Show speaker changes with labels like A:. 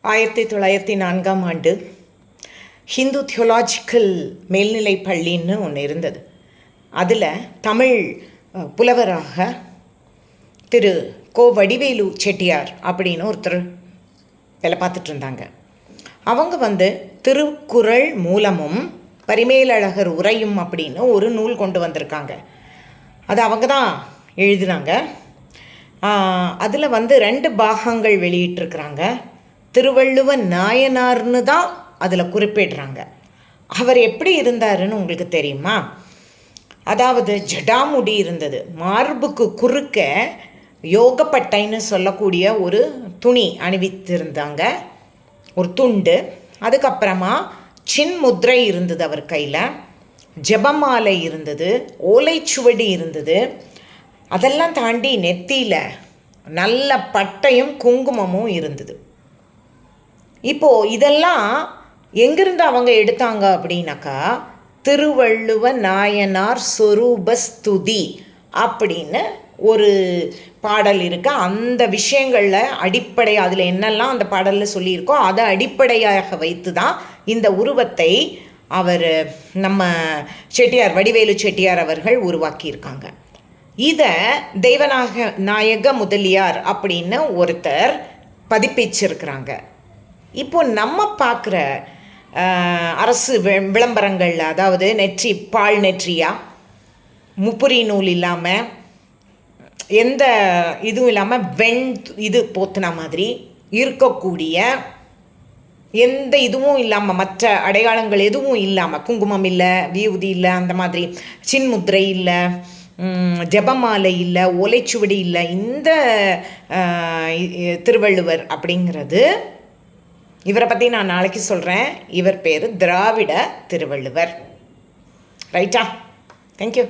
A: ஆயிரத்தி தொள்ளாயிரத்தி நான்காம் ஆண்டு ஹிந்து தியோலாஜிக்கல் மேல்நிலை பள்ளின்னு ஒன்று இருந்தது. அதில் தமிழ் புலவராக திரு கோ வடிவேலு செட்டியார் அப்படின்னு ஒருத்தர் வேலை பார்த்துட்டு இருந்தாங்க. அவங்க வந்து திருக்குறள் மூலமும் பரிமேலழகர் உரையும் அப்படின்னு ஒரு நூல் கொண்டு வந்திருக்காங்க. அது அவங்க தான் எழுதினாங்க. அதில் வந்து ரெண்டு பாகங்கள் வெளியிட்டிருக்கிறாங்க. திருவள்ளுவன் நாயனார்னு தான் அதில் குறிப்பிடுறாங்க. அவர் எப்படி இருந்தாருன்னு உங்களுக்கு தெரியுமா? அதாவது ஜடாமுடி இருந்தது. மார்புக்கு குறுக்க யோகப்பட்டைன்னு சொல்லக்கூடிய ஒரு துணி அணிவித்திருந்தாங்க. ஒரு துண்டு. அதுக்கப்புறமா சின்முத்ரை இருந்தது அவர் கையில். ஜெபமாலை இருந்தது. ஓலைச்சுவடி இருந்தது. அதெல்லாம் தாண்டி நெத்தியில் நல்ல பட்டையும் குங்குமமும் இருந்தது. இப்போது இதெல்லாம் எங்கிருந்து அவங்க எடுத்தாங்க அப்படின்னாக்கா திருவள்ளுவ நாயனார் சொரூபஸ்துதி அப்படின்னு ஒரு பாடல் இருக்கு. அந்த விஷயங்களில் அடிப்படை அதில் என்னெல்லாம் அந்த பாடலில் சொல்லியிருக்கோ அதை அடிப்படையாக வைத்து தான் இந்த உருவத்தை அவர் நம்ம செட்டியார் வடிவேலு செட்டியார் அவர்கள் உருவாக்கியிருக்காங்க. இதை தெய்வநாக நாயக முதலியார் அப்படின்னு ஒருத்தர் பதிப்பிச்சிருக்கிறாங்க. இப்போ நம்ம பார்க்குற அரசு வி- விளம்பரங்கள்ல அதாவது நெற்றி பால் நெற்றியா? முப்புரி நூல் இல்லாமல் எந்த இதுவும் இல்லாமல் வெண் இது போத்துன மாதிரி இருக்கக்கூடிய எந்த இதுவும் இல்லாமல் மற்ற அடையாளங்கள் எதுவும் இல்லாமல் குங்குமம் இல்லை வியூதி இல்லை அந்த மாதிரி சின்முத்திரை இல்லை ஜபமாலை ஜெபமாலை இல்லை ஓலைச்சுவடி இல்லை இந்த திருவள்ளுவர் அப்படிங்கிறது இவரை பற்றி நான் நாளைக்கு சொல்கிறேன் இவர் பேர் திராவிட திருவள்ளுவர். ரைட்டா தேங்க்யூ